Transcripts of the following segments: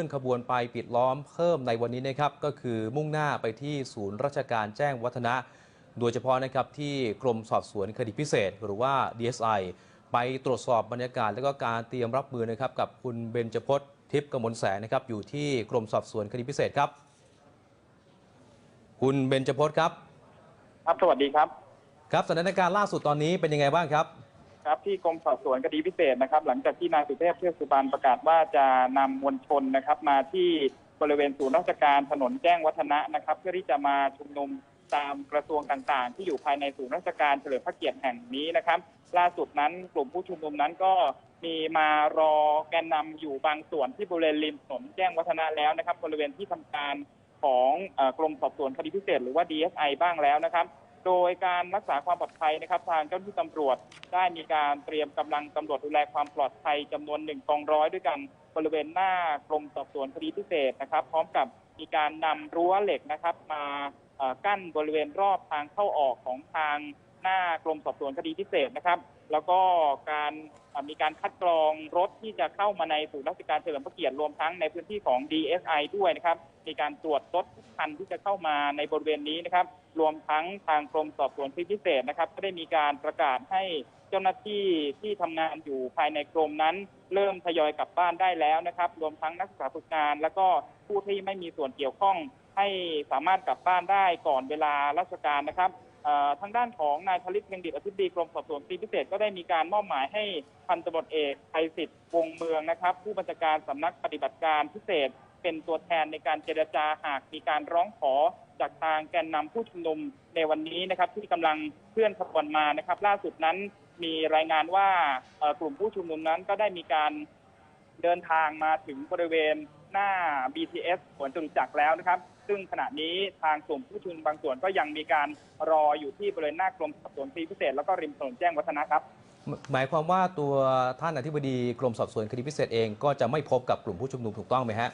ลื่อนขบวนไปปิดล้อมเพิ่มในวันนี้นะครับก็คือมุ่งหน้าไปที่ศูนย์ราชการแจ้งวัฒนะ โดยเฉพาะนะครับที่กรมสอบสวนคดีพิเศษ หรือว่า DSI ไปตรวจสอบบรรยากาศและก็การเตรียมรับมือนะครับกับคุณเบญจพจน์ทิพย์กมลแสงนะครับอยู่ที่กรมสอบสวนคดีพิเศษครับ คุณเบญจพจน์ครับ ครับสวัสดีครับ ครับสถานการณ์ล่าสุดตอนนี้เป็นยังไงบ้างครับ ครับที่กรมสอบสวนคดีพิเศษนะครับ หลังจากที่นายสุเทพเทือกสุบานประกาศว่าจะนำมวลชนนะครับ มาที่บริเวณศูนย์ราชการถนนแจ้งวัฒนะนะครับ เพื่อที่จะมาชุมนุมตามกระทรวงต่างๆ ที่อยู่ภายในศูนย์ราชการเฉลิมพระเกียรติแห่งนี้นะครับ ล่าสุดนั้นกลุ่มผู้ชุมนุมนั้นก็มีมารอแกนนำอยู่บางส่วนที่บริเวณริมถนนแจ้งวัฒนะแล้วนะครับ บริเวณที่ทำการของเอ่อกรมสอบสวนคดีพิเศษหรือว่า DSI บ้างแล้วนะครับ โดยการรักษาความปลอดภัยนะครับ ทางเจ้าหน้าที่ตำรวจได้มีการเตรียมกำลังตำรวจดูแลความปลอดภัยจำนวนหนึ่งกองร้อยด้วยกันบริเวณหน้ากรมสอบสวนคดีพิเศษนะครับ พร้อมกับมีการนำรั้วเหล็กนะครับ มากั้นบริเวณรอบทางเข้าออกของทาง หน้ากรมสอบสวนคดีพิเศษนะครับ แล้วก็การมีการคัดกรองรถที่จะเข้ามาในศูนย์ราชการเฉลิมพระเกียรติรวมทั้งในพื้นที่ของ DSI ด้วยนะครับ มีการตรวจรถทุกคันที่จะเข้ามาในบริเวณนี้นะครับ รวมทั้งทางกรมสอบสวนคดีพิเศษนะครับ ก็ได้มีการประกาศให้เจ้าหน้าที่ที่ทำงานอยู่ภายในกรมนั้น เริ่มทยอยกลับบ้านได้แล้วนะครับ รวมทั้งนักศึกษาฝึกงาน แล้วก็ผู้ที่ไม่มีส่วนเกี่ยวข้องให้สามารถกลับบ้านได้ก่อนเวลาราชการนะครับ ทางด้านของนายธลิตเพ็งดิตอธิบดีกรมสอบสวนคดีพิเศษก็ได้มีการมอบหมายให้พันตำรวจเอกไพศิษฐ์วงเมืองนะครับ ผู้บัญชาการสำนักปฏิบัติการพิเศษ เป็นตัวแทนในการเจรจาหากมีการร้องขอจากทางแกนนำผู้ชุมนุมในวันนี้นะครับ ที่กำลังเคลื่อนขบวนมานะครับ ล่าสุดนั้นมีรายงานว่ากลุ่มผู้ชุมนุมนั้นก็ได้มีการเดินทางมาถึงบริเวณ หน้า BTS สวนจตุจักรแล้วนะครับ ซึ่งขณะนี้ทางกลุ่มผู้ชุมนุมบางส่วนก็ยังมีการรออยู่ที่บริเวณหน้ากรมสอบสวนคดีพิเศษ แล้วก็ริมถนนแจ้งวัฒนะครับ หมายความว่าตัวท่านอธิบดีกรมสอบสวนคดีพิเศษเองก็จะไม่พบกับกลุ่มผู้ชุมนุมถูกต้องไหมฮะ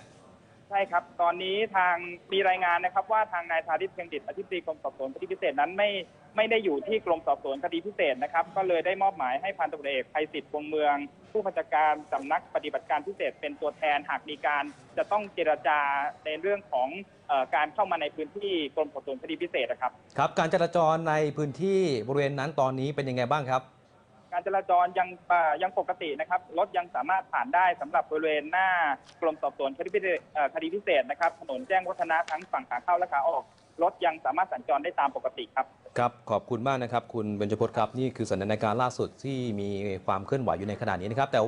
ใช่ครับ ตอนนี้ทางมีรายงานนะครับ ว่าทางนายธาริศเพียงดิตอธิบดีกรมสอบสวนคดีพิเศษนั้นไม่ไม่ได้อยู่ที่กรมสอบสวนคดีพิเศษนะครับ ก็เลยได้มอบหมายให้พันตำรวจเอกไพศิษฐ์วงเมือง ผู้บัญชาการสำนักปฏิบัติการพิเศษเป็นตัวแทนหากมีการจะต้องเจรจาในเรื่องของเออการเข้ามาในพื้นที่กรมสอบสวนคดีพิเศษนะครับครับ การจราจรในพื้นที่บริเวณนั้นตอนนี้เป็นยังไงบ้างครับ การจราจรยังอ่ายังปกตินะครับรถยังสามารถผ่านได้สำหรับบริเวณหน้ากรมสอบสวนคดีพิเศษเอ่อคดีพิเศษนะครับถนนแจ้งวัฒนะทั้งฝั่งขาเข้าและขาออกรถยังสามารถสัญจรได้ตามปกติครับ ครับ ขอบคุณมากนะครับ คุณเบญจพจน์ครับ นี่คือสถานการณ์ล่าสุดที่มีความเคลื่อนไหวอยู่ในขณะนี้นะครับแต่